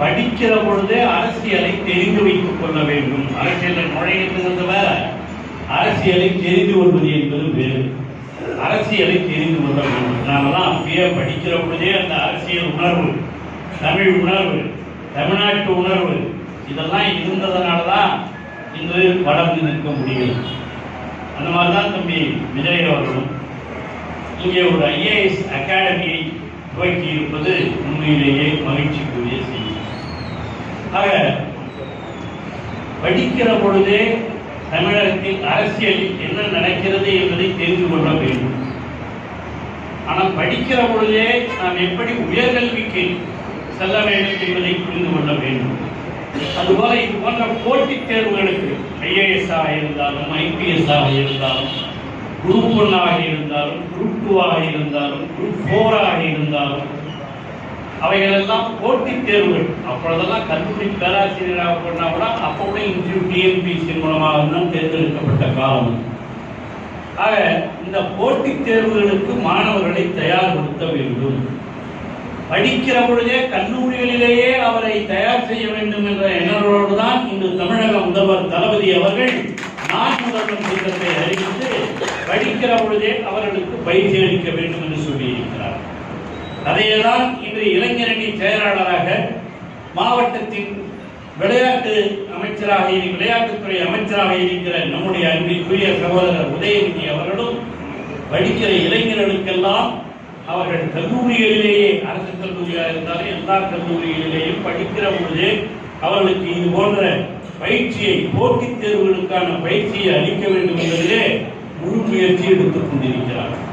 படிக்கிற பொழுதே அரசியலை தெரிந்து வைத்துக் கொள்ள வேண்டும். அரசியலில் நுழைகிறது வேற. அரசியலை தெரிந்து கொள்வது என்பது வேறு. அரசியலை தெரிந்து கொள்ள வேண்டும். நாமெல்லாம் அப்படியே படிக்கிற பொழுதே அந்த அரசியல் உணர்வு தமிழ் உணர்வு தமிழ்நாட்டு உணர்வு இதெல்லாம் இருந்ததுனால தான் இன்று வளர்ந்து நிற்க முடியும் அந்த மாதிரி தான் தம்பி விஜய் அவர்களும். இங்கே ஒரு ஐஏஎஸ் அகாடமியை துவக்கி இருப்பது உண்மையிலேயே மகிழ்ச்சிக்குரிய செய்தி. ஆக படிக்கிற பொழுதே தமிழகத்தில் அரசியலில் என்ன நடக்கிறது என்பதை தெரிந்து கொள்ள வேண்டும். ஆனால் படிக்கிற பொழுதே நாம் எப்படி உயர்கல்விக்கு செல்ல வேண்டும் என்பதை புரிந்து கொள்ள வேண்டும். அதுபோல இது போன்ற போட்டித் தேர்வுகளுக்கு ஐஏஎஸ் ஆக இருந்தாலும் ஐபிஎஸ் ஆக இருந்தாலும் குரூப் ஒன்னாக இருந்தாலும் குரூப் டூவாக இருந்தாலும் குரூப் ஃபோராக இருந்தாலும் அவைகளெல்லாம் போட்டித் தேர்வுகள். அப்பொழுதெல்லாம் கல்லூரி பேராசிரியராக போனா கூட அப்போ கூட டிஎன்பிசி மூலமாக தான் தேர்ந்தெடுக்கப்பட்ட காலம். ஆக இந்த போட்டித் தேர்வுகளுக்கு மாணவர்களை தயார்படுத்த வேண்டும். படிக்கிற பொழுதே கல்லூரிகளிலேயே அவரை தயார் செய்ய வேண்டும் என்ற எண்ணோடு தான் இன்று தமிழக முதல்வர் தளபதி அவர்கள் நான் முதல்வர் திட்டத்தை அறிவித்து படிக்கிற பொழுதே அவர்களுக்கு பயிற்சி அளிக்க வேண்டும் என்று சொல்லி அதையேதான் இன்று இளைஞரணி செயலாளராக மாவட்டத்தின் விளையாட்டு அமைச்சராக விளையாட்டுத்துறை அமைச்சராக இருக்கிற நம்முடைய அன்பிற்குரிய சகோதரர் உதயநிதி அவர்களும் படிக்கிற இளைஞர்களுக்கெல்லாம் அவர்கள் கல்லூரிகளிலேயே அரசு கல்லூரியாக இருந்தாலும் எல்லா கல்லூரிகளிலேயும் படிக்கிற பொழுதே அவர்களுக்கு இது போன்ற பயிற்சியை போட்டித் தேர்வுகளுக்கான பயிற்சியை அளிக்க வேண்டும் என்பதிலே முழு முயற்சி எடுத்துக் கொண்டிருக்கிறார்